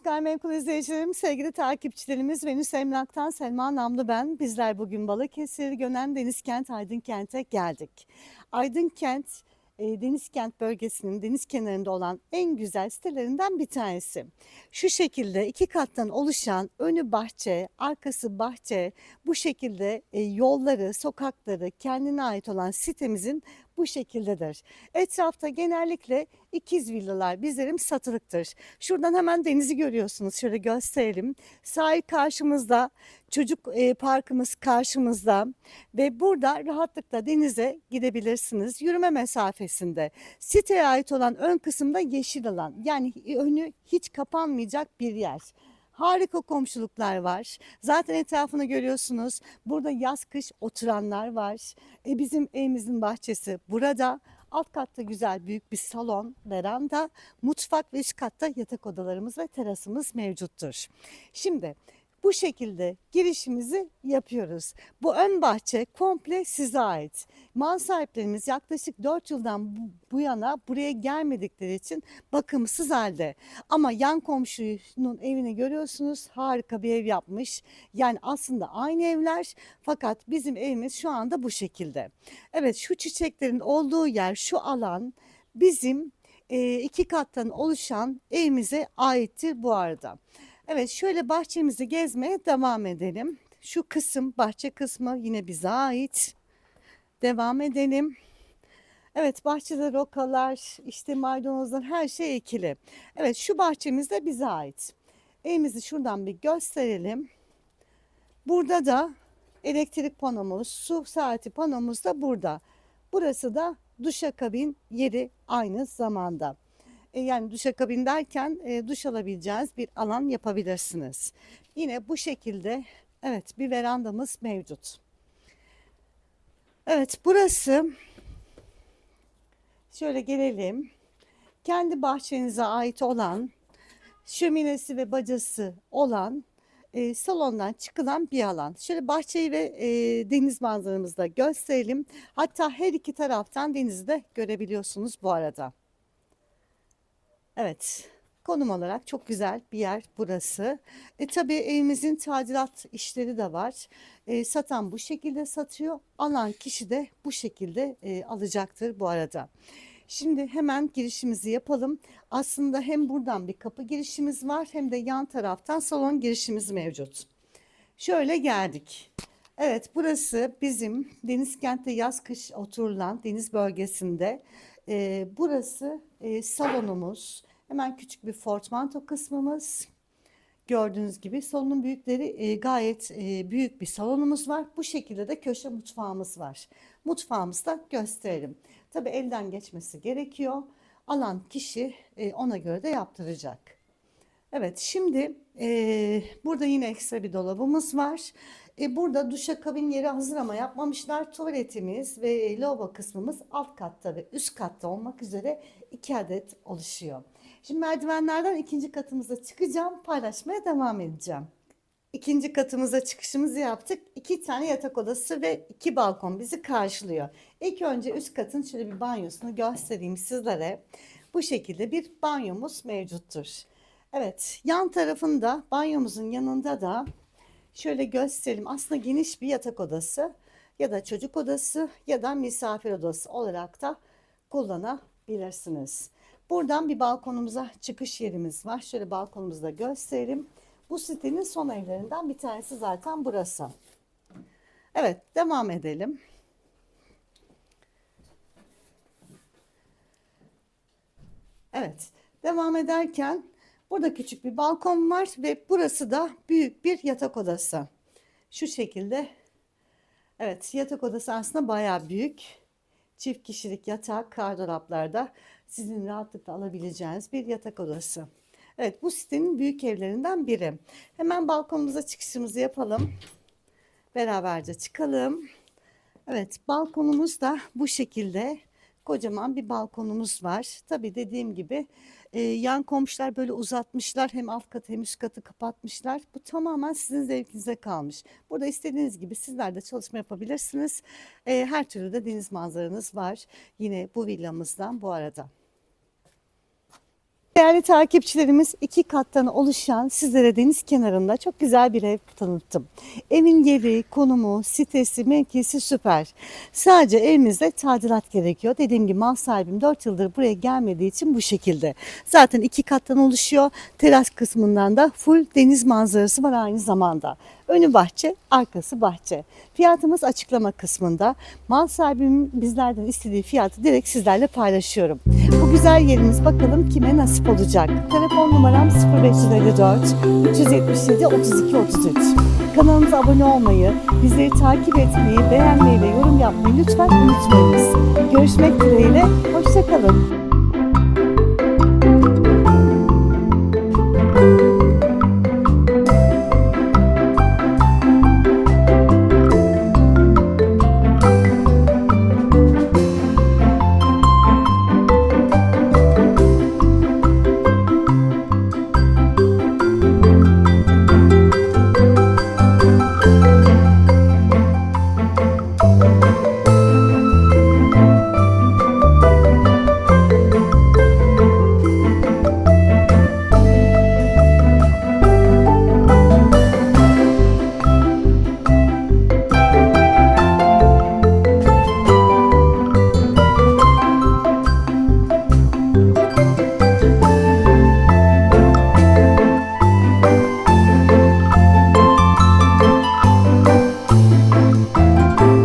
Gayrimenkul izleyicilerim, sevgili takipçilerimiz Venüs Emlak'tan Selma Namlı ben. Bizler bugün Balıkesir, Gönen Denizkent, Aydınkent'e geldik. Aydınkent, e, Denizkent bölgesinin deniz kenarında olan en güzel sitelerinden bir tanesi. Şu şekilde iki kattan oluşan önü bahçe, arkası bahçe, bu şekilde e, yolları, sokakları kendine ait olan sitemizin bu şekildedir. Etrafta genellikle ikiz villalar bizlerim satılıktır. Şuradan hemen denizi görüyorsunuz. Şöyle gösterelim. Sahil karşımızda, çocuk e, parkımız karşımızda ve burada rahatlıkla denize gidebilirsiniz. Yürüme mesafesinde. Siteye ait olan ön kısımda yeşil alan. Yani önü hiç kapanmayacak bir yer. Harika komşuluklar var. Zaten etrafını görüyorsunuz. Burada yaz kış oturanlar var. E bizim evimizin bahçesi burada. Alt katta güzel büyük bir salon, veranda, mutfak ve üst katta yatak odalarımız ve terasımız mevcuttur. Şimdi bu şekilde girişimizi yapıyoruz. Bu ön bahçe komple size ait. Mal sahiplerimiz yaklaşık 4 yıldan bu, yana buraya gelmedikleri için bakımsız halde. Ama yan komşunun evini görüyorsunuz. Harika bir ev yapmış. Yani aslında aynı evler fakat bizim evimiz şu anda bu şekilde. Evet şu çiçeklerin olduğu yer şu alan bizim iki kattan oluşan evimize aitti bu arada. Evet şöyle bahçemizi gezmeye devam edelim. Şu kısım bahçe kısmı yine bize ait. Devam edelim. Evet bahçede rokalar, işte maydanozlar her şey ekili. Evet şu bahçemiz de bize ait. Evimizi şuradan bir gösterelim. Burada da elektrik panomuz, su saati panomuz da burada. Burası da duşakabin yeri aynı zamanda. E, yani duşakabin derken e, duş alabileceğiniz bir alan yapabilirsiniz. Yine bu şekilde evet bir verandamız mevcut. Evet burası şöyle gelelim. Kendi bahçenize ait olan şöminesi ve bacası olan e, salondan çıkılan bir alan. Şöyle bahçeyi ve e, deniz manzaramızı da gösterelim. Hatta her iki taraftan denizi de görebiliyorsunuz bu arada. Evet. Konum olarak çok güzel bir yer burası. E tabii evimizin tadilat işleri de var. E, satan bu şekilde satıyor. Alan kişi de bu şekilde e, alacaktır bu arada. Şimdi hemen girişimizi yapalım. Aslında hem buradan bir kapı girişimiz var hem de yan taraftan salon girişimiz mevcut. Şöyle geldik. Evet burası bizim Denizkent'te yaz kış oturulan deniz bölgesinde. E, burası e, salonumuz. Hemen küçük bir portmanto kısmımız. Gördüğünüz gibi salonun büyükleri e, gayet e, büyük bir salonumuz var. Bu şekilde de köşe mutfağımız var. Mutfağımızı da gösterelim. Tabi elden geçmesi gerekiyor. Alan kişi e, ona göre de yaptıracak. Evet şimdi e, burada yine ekstra bir dolabımız var. E, burada duşakabin yeri hazır ama yapmamışlar. Tuvaletimiz ve lavabo kısmımız alt katta ve üst katta olmak üzere iki adet oluşuyor. Şimdi merdivenlerden ikinci katımıza çıkacağım. Paylaşmaya devam edeceğim. İkinci katımıza çıkışımızı yaptık. İki tane yatak odası ve iki balkon bizi karşılıyor. İlk önce üst katın şöyle bir banyosunu göstereyim sizlere. Bu şekilde bir banyomuz mevcuttur. Evet yan tarafında banyomuzun yanında da şöyle gösterelim. Aslında geniş bir yatak odası ya da çocuk odası ya da misafir odası olarak da kullanabilirsiniz. Buradan bir balkonumuza çıkış yerimiz var. Şöyle balkonumuzu da gösterelim. Bu sitenin son evlerinden bir tanesi zaten burası. Evet devam edelim. Evet devam ederken burada küçük bir balkon var ve burası da büyük bir yatak odası. Şu şekilde evet yatak odası aslında baya büyük. Çift kişilik yatak gardıraplarda sizin rahatlıkla alabileceğiniz bir yatak odası. Evet bu sitenin büyük evlerinden biri. Hemen balkonumuza çıkışımızı yapalım. Beraberce çıkalım. Evet balkonumuz da bu şekilde kocaman bir balkonumuz var. Tabi dediğim gibi e, yan komşular böyle uzatmışlar. Hem alt katı hem üst katı kapatmışlar. Bu tamamen sizin zevkinize kalmış. Burada istediğiniz gibi sizler de çalışma yapabilirsiniz. E, her türlü de deniz manzaranız var. Yine bu villamızdan bu arada. Değerli takipçilerimiz iki kattan oluşan sizlere deniz kenarında çok güzel bir ev tanıttım. Evin yeri, konumu, sitesi, mevkisi süper. Sadece evimizde tadilat gerekiyor. Dediğim gibi mal sahibim 4 yıldır buraya gelmediği için bu şekilde. Zaten iki kattan oluşuyor. Teras kısmından da full deniz manzarası var aynı zamanda. Önü bahçe, arkası bahçe. Fiyatımız açıklama kısmında. Mal sahibimin bizlerden istediği fiyatı direkt sizlerle paylaşıyorum. Bu güzel yerimiz bakalım kime nasip olacak. Telefon numaram 0554 377 32 33. Kanalımıza abone olmayı, bizleri takip etmeyi, beğenmeyi ve yorum yapmayı lütfen unutmayınız. Görüşmek dileğiyle, hoşçakalın. you